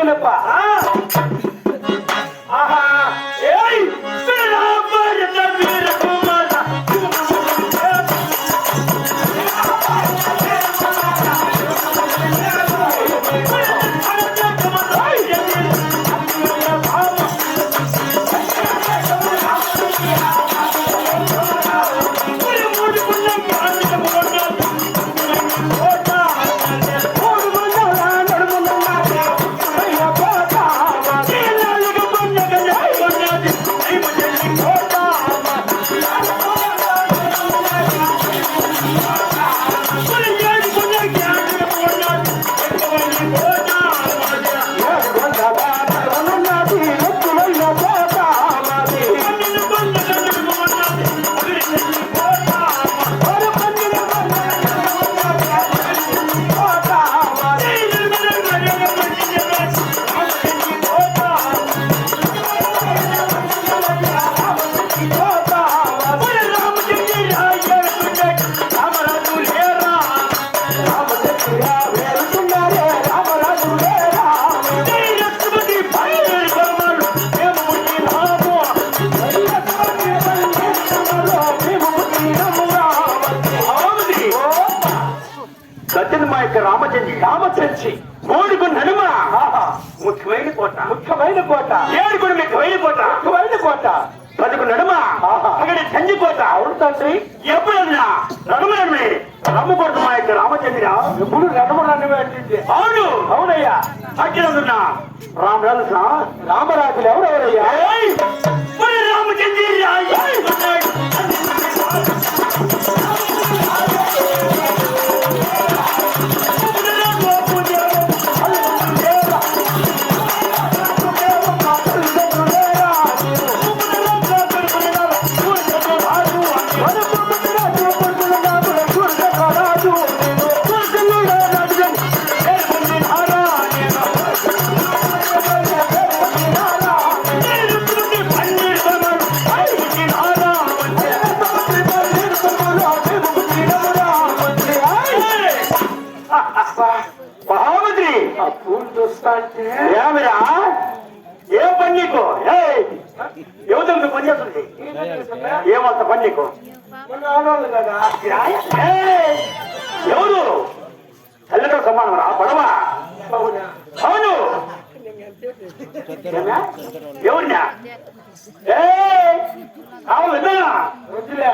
ಆಗಲಪ್ಪ యొక్క రామచంద్రి. రామచంద్రి. మూడుకు నడుమ ముఖ్యమైన కోట. ముఖ్యమైన కోట. ఏడుగురు ముఖ్యమైన కోట. ముఖ్యమైన కోట. పదకు నడుమ. అక్కడ సంజి కోట అవును తండ్రి. ఎప్పుడన్నా నడుమనమే రమ్మకూడదు మా యొక్క రామచంద్ర ఎప్పుడు రమ్మనని అంటుంది అవును అవునయ్యా అక్కడ రామరాజు రామరాజులు ఎవరెవరయ్యా రామచంద్ర మహామంత్రి. ఆ పూలు చూస్తా అంటే. ఏమిరా? ఏ పని నీకు? నువ్వు పని చేస్తుంది. ఏమంత పని నీకు? ఎవరు? తల్లితో సమానం రా పడవ. అవునా? ఎవరినా? ఏయ్, కావాలి? వద్దులే.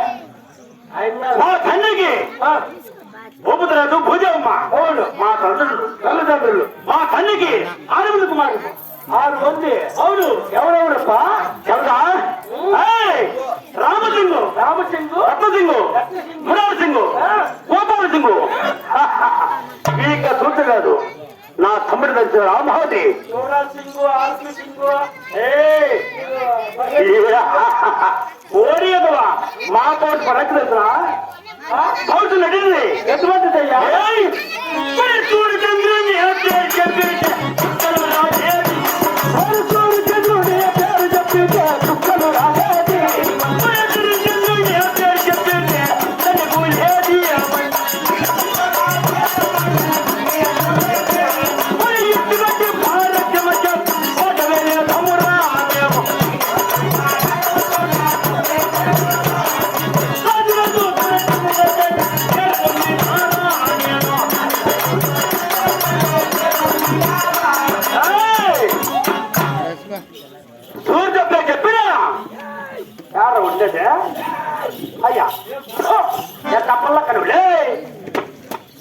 మా తండ్రికి భూపతిరాజు భూదేవమ్మ అవును. మా తల్లిదండ్రులు తల్లిదండ్రులు. మా తండ్రికి ఆడవిల్లి కుమారుడు. ఆరు మంది. అవును. ఎవరెవరప్పా? ఎవరా ఏయ్, రామసింగు. రామచంద్రు రత్నసింగు. మురారి సింగు గోపాల సింగు ఇక చూడ కాదు. నా తమ్ముడు రామహావతి యువరాజ్ సింగ్ సింగ్ పోటీ పడక తెలిసిన పౌరుషు నడింది ఎటువంటిదయ్యా? ఏయ్, మరి చూడు చంద్రుని హత్య యార ఉండేదే? అయ్యా. ఎంత పల్ల కనులే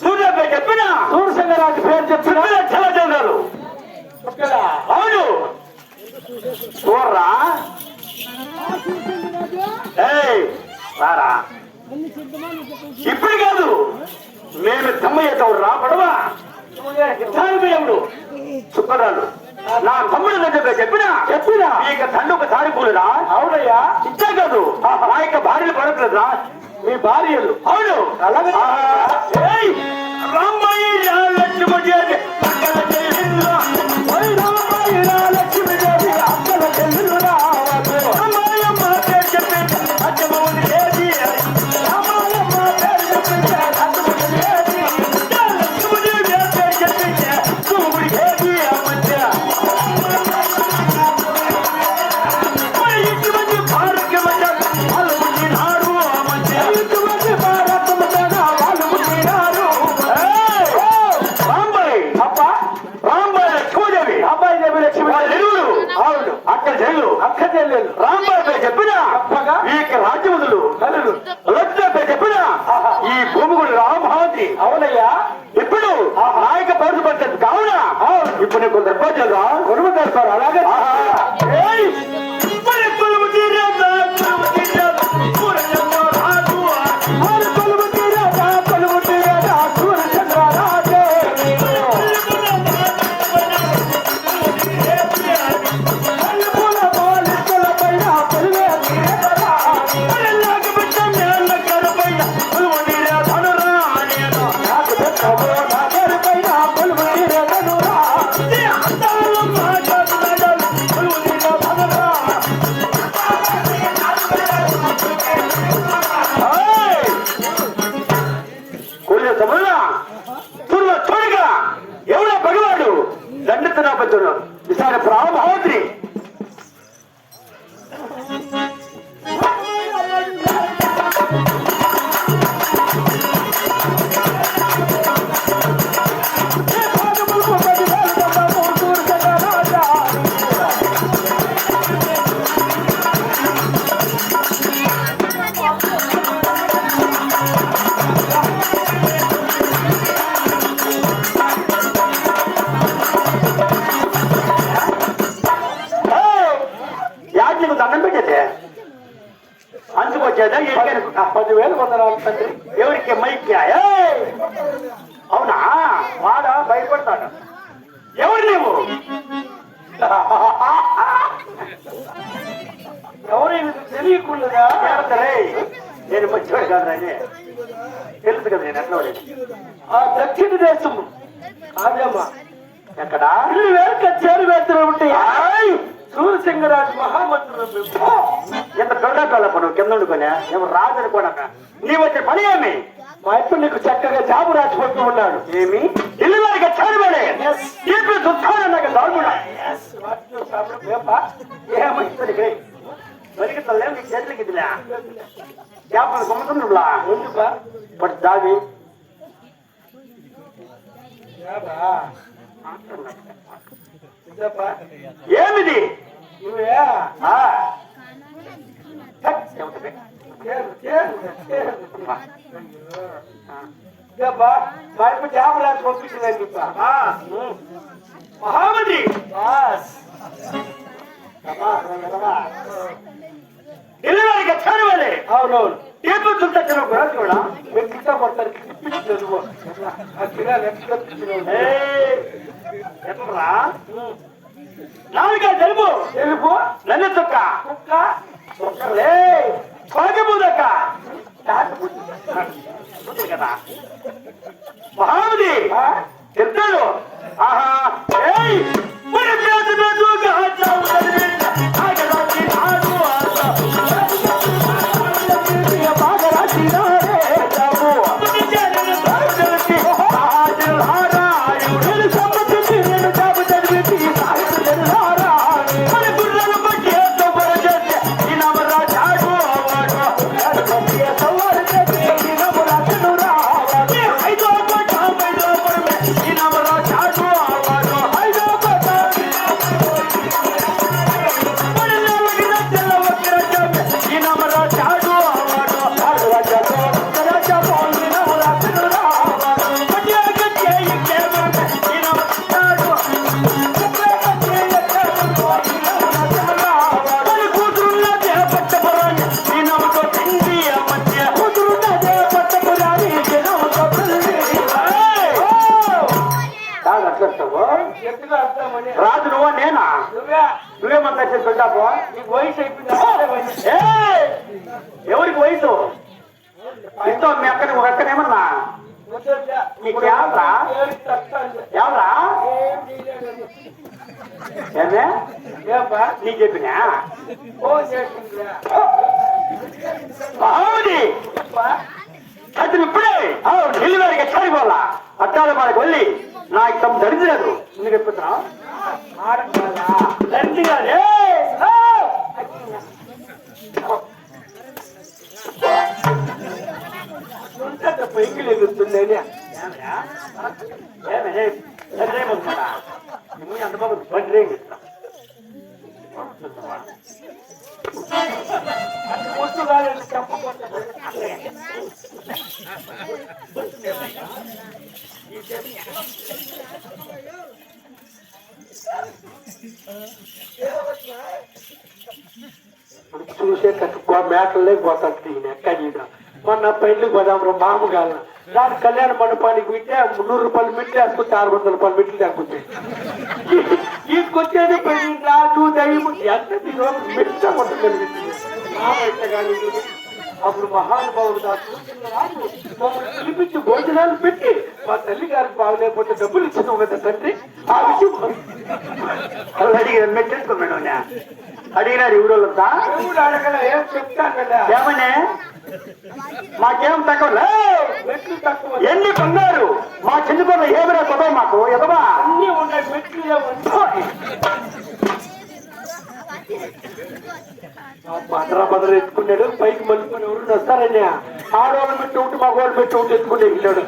సూర్యాపై చెప్పినా? సూర్యసింగరాజు పేరు చెప్పిన? చెప్పిన చాలా చదివారు చుక్కలా అవును. చూడరా. రారా. ఇప్పుడు కాదు. మేము తమ్మయ్యేటప్పుడు రా పడవా. యుద్ధానికి చుక్కరాలు నా తమ్ముడు దగ్గర చెప్పినా? చెప్పినా? ఇక తండ్రి ఒక తాడి కూలిరా అవునయ్యా. ఇచ్చే కాదు. నా యొక్క భార్యలు పడట్లేదురా మీ భార్యలు. అవును. అలాగే. రామయ్య లక్ష్మణ పేరు చెప్పిన? ఈ యొక్క రాజ్యములు లక్ష్మ పేరు చెప్పిన ఈ భూమి కూడా రామభావతి అవునయ్యా ఇప్పుడు నాయక పరుసు పడ్డది కావున? ఇప్పుడు నీకు కొనుగోలు చేస్తారు అలాగే. పదివేలు వందనాలు తండ్రి. ఎవరికి మైక్యా! అవునా? వాడ? భయపడతాడు. ఎవరు నీవు? ఎవరైనా తెలియకుండా. నేను మంచివాడు కాదు రాని తెలుసు కదా నేను ఎట్లా. ఆ దక్షిణ దేశము. కాదమ్మా. ఎక్కడా? ఇల్లు వేరుక చేరు వేస్తున్న ఉంటే ఆయ్! సూర్యసింగరాజు మహామంత్రులు ఎంత దొంగకాల నువ్వు కింద వండుకొని ఏమో రాజు అనుకోనక నీ వచ్చే పని ఏమి మా ఇప్పుడు నీకు చక్కగా జాబు రాసిపోతూ ఉన్నాడు ఏమి ఇల్లు వారికి చాలుబడే తీపి దుఃఖాలు నాకు దాగుడా ఏమైతుంది మరికి తల్లేం చేతులకి ఇదిలే చేపలు కొమ్ముతుండ్రులా బట్ పట్టు దావి ఏమిది? రాసి పంపించిందని చెప్పా ఇల్లు వారికి చాలుబడే అవునవును. తీపి దుఃఖం కూడా. చూడా వెక్కితా పడతారు కిప్పించు నువ్వు నాలుగా తెలుపు తెలుపు నన్ను తుక్క. కుక్క తుక్కలే పాకబూదక్క కదా. మహామతి ఆ? చెప్తాడు ఆహా. ఏయ్ మరి పేద పేదగా పెట్టాపో ఏయ్! ఎవరికి వయసు? ఇంతో మీ అక్కని ఒక అక్కనేమన్నా ఎవరా? ఏమే? నీ చెప్పినా? మహామతి అతను ఇప్పుడే ఇల్లు వారికి చనిపోవాలా అట్టాల మనకు వెళ్ళి నా ఇష్టం దరిద్రదు ఎందుకు చెప్తున్నా దండిగా పైకి ఎగురుతుందని ఎంత బాబు బండి అది వస్తు కాలేదు చెప్పకపోతే చూసే కట్టుకో మేకలే పోతాడు ఈయన ఎక్కడ మొన్న పెళ్ళి గోదాము మామగాల దాని కళ్యాణ మండపానికి వింటే మున్నూరు రూపాయలు మిట్టి లేకపోతే ఆరు వందల రూపాయలు మిట్టి లేకపోతే. తీసుకొచ్చేది పెళ్ళి రాజు దయ్యం ఎంత మిట్ట కొట్టగలిగింది అప్పుడు మహానుభావుడు పిలిపించి భోజనాలు పెట్టి మా తల్లి గారికి బాగలేకపోతే డబ్బులు ఇచ్చినావు కదా తండ్రి ఆ విషయం అడిగారు మెచ్చేసుకున్నాడు అడిగినారు ఊరోళ్ళంతా దేవుడు అడగల? ఏం చెప్తాను కదా? ఏమనే మాకేం తక్కువ ఎన్ని కొన్నారు? మా చిన్నపిల్ల ఏమిరా కొదవ మాకు? ఎదవా? అన్ని ఉన్నాయి. మెట్లు మదర ఎత్తుకున్నాడు. పైకి మలుపుకుని ఎవరు వస్తారని ఆడవాళ్ళు పెట్టి ఉంటే మగవాళ్ళు పెట్టి ఉంటే ఎత్తుకుని వెళ్ళాడు.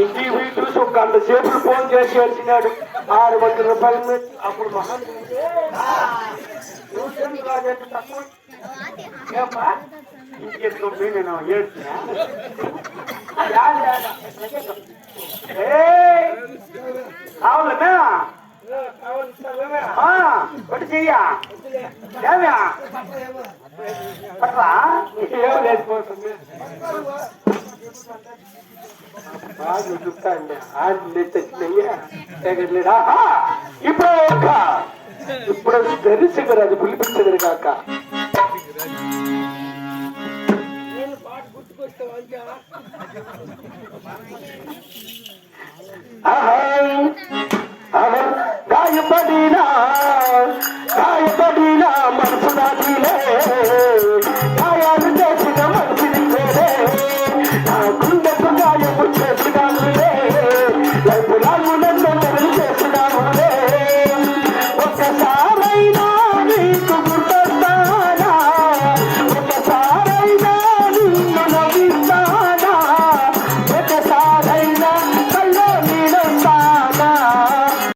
ఇంటికి పోయి చూసి ఒక గంట సేపులు ఫోన్ చేసి వచ్చినాడు ఆరు వందల రూపాయలు అప్పుడు మహాన్ ఇంకెందుకు నేను ఏడ్చినా? కావాలమే ఒకటి చెయ్యా ఏమ్యా పట్రా ఏం లేకపోతుంది బాగా చెప్తా ఆడి తెచ్చినయ్యా ఇప్పుడు ఇప్పుడు ధరిసి అది அவன் காயப்படினா காயப்படினா மனசுதாக்கிலே. காயா